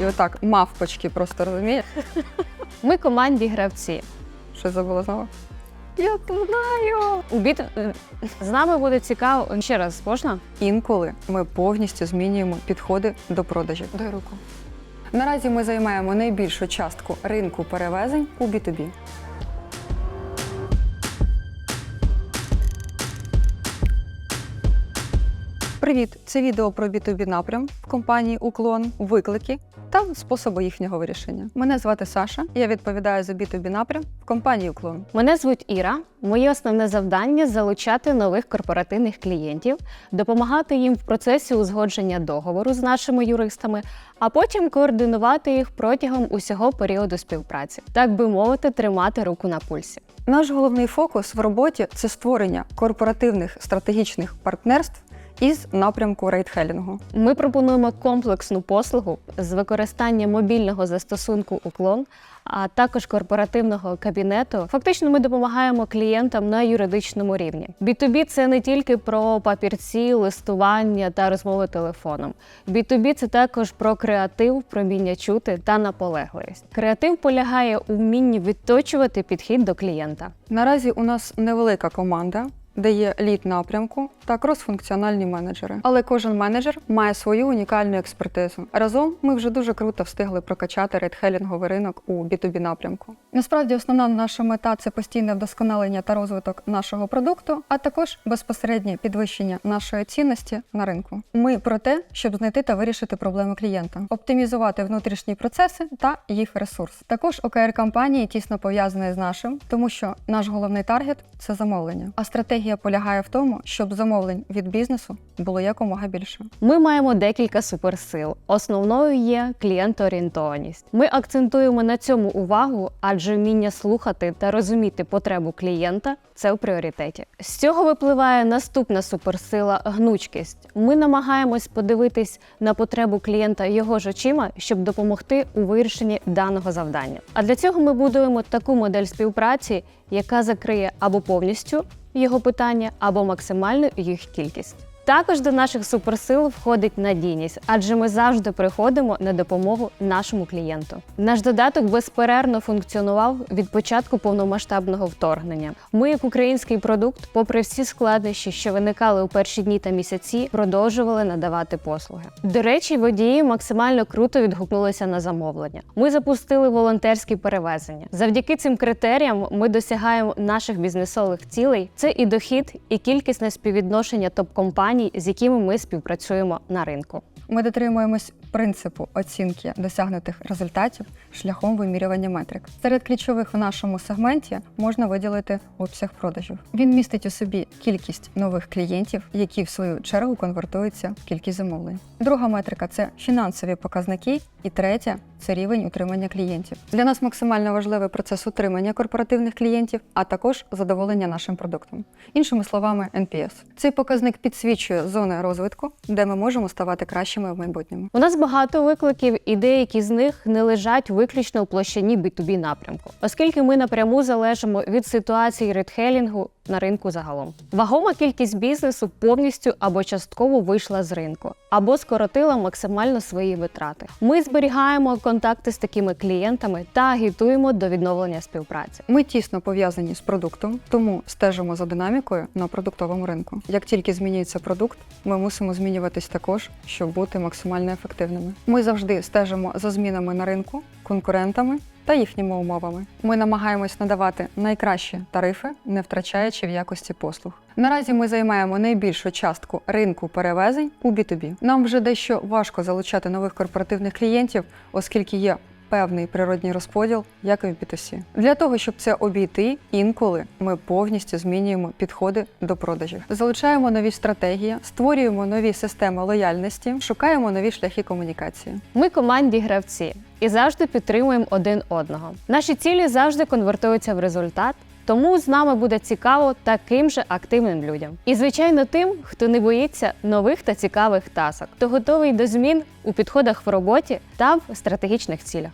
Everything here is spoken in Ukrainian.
І отак мавпочки просто розумієш? Ми команді гравці. Що забула знову? Я знаю. У біт е, з нами буде цікаво. Ще раз можна? Інколи ми повністю змінюємо підходи до продажів. Дай руку. Наразі ми займаємо найбільшу частку ринку перевезень у B2B. Привіт! Це відео про B2B напрям в компанії Уклон, виклики та способи їхнього вирішення. Мене звати Саша. Я відповідаю за B2B напрям в компанії Уклон. Мене звуть Іра. Моє основне завдання залучати нових корпоративних клієнтів, допомагати їм в процесі узгодження договору з нашими юристами, а потім координувати їх протягом усього періоду співпраці, так би мовити, тримати руку на пульсі. Наш головний фокус в роботі це створення корпоративних стратегічних партнерств із напрямку рейтхелінгу. Ми пропонуємо комплексну послугу з використанням мобільного застосунку Уклон, а також корпоративного кабінету. Фактично, ми допомагаємо клієнтам на юридичному рівні. B2B – це не тільки про папірці, листування та розмови телефоном. B2B – це також про креатив, про вміння чути та наполегливість. Креатив полягає у вмінні відточувати підхід до клієнта. Наразі у нас невелика команда, де є лід напрямку та кросфункціональні менеджери. Але кожен менеджер має свою унікальну експертизу. Разом ми вже дуже круто встигли прокачати редхелінговий ринок у B2B напрямку. Насправді, основна наша мета це постійне вдосконалення та розвиток нашого продукту, а також безпосереднє підвищення нашої цінності на ринку. Ми про те, щоб знайти та вирішити проблеми клієнта, оптимізувати внутрішні процеси та їх ресурс. Також ОКР компанії тісно пов'язаний з нашим, тому що наш головний таргет це замовлення. А стратегія полягає в тому, щоб замовлень від бізнесу було якомога більше. Ми маємо декілька суперсил. Основною є клієнтоорієнтованість. Ми акцентуємо на цьому увагу, адже вміння слухати та розуміти потребу клієнта це в пріоритеті. З цього випливає наступна суперсила гнучкість. Ми намагаємось подивитись на потребу клієнта його ж очима, щоб допомогти у вирішенні даного завдання. А для цього ми будуємо таку модель співпраці, яка закриє або повністю його питання, або максимальну їх кількість. Також до наших суперсил входить надійність, адже ми завжди приходимо на допомогу нашому клієнту. Наш додаток безперервно функціонував від початку повномасштабного вторгнення. Ми, як український продукт, попри всі складнощі, що виникали у перші дні та місяці, продовжували надавати послуги. До речі, водії максимально круто відгукнулися на замовлення. Ми запустили волонтерські перевезення. Завдяки цим критеріям ми досягаємо наших бізнесових цілей. Це і дохід, і кількісне співвідношення топ-компаній, з якими ми співпрацюємо на ринку. Ми дотримуємось принципу оцінки досягнутих результатів шляхом вимірювання метрик. Серед ключових в нашому сегменті можна виділити обсяг продажів. Він містить у собі кількість нових клієнтів, які в свою чергу конвертуються в кількість замовлень. Друга метрика це фінансові показники, і третя це рівень утримання клієнтів. Для нас максимально важливий процес утримання корпоративних клієнтів, а також задоволення нашим продуктом. Іншими словами, NPS. Цей показник підсвічує зони розвитку, де ми можемо ставати кращими в майбутньому. У нас багато викликів, і деякі з них не лежать виключно у площині B2B напрямку, оскільки ми напряму залежимо від ситуації редхелінгу на ринку загалом. Вагома кількість бізнесу повністю або частково вийшла з ринку, або скоротила максимально свої витрати. Ми зберігаємо контакти з такими клієнтами та агітуємо до відновлення співпраці. Ми тісно пов'язані з продуктом, тому стежимо за динамікою на продуктовому ринку. Як тільки змінюється продукт, ми мусимо змінюватись також, щоб бути максимально ефективними. Ми завжди стежимо за змінами на ринку, конкурентами та їхніми умовами. Ми намагаємось надавати найкращі тарифи, не втрачаючи в якості послуг. Наразі ми займаємо найбільшу частку ринку перевезень у B2B. Нам вже дещо важко залучати нових корпоративних клієнтів, оскільки є певний природній розподіл, як і в B2C. Для того, щоб це обійти, інколи ми повністю змінюємо підходи до продажів. Залучаємо нові стратегії, створюємо нові системи лояльності, шукаємо нові шляхи комунікації. Ми команді гравці і завжди підтримуємо один одного. Наші цілі завжди конвертуються в результат. Тому з нами буде цікаво таким же активним людям. І, звичайно, тим, хто не боїться нових та цікавих тасок, хто готовий до змін у підходах в роботі та в стратегічних цілях.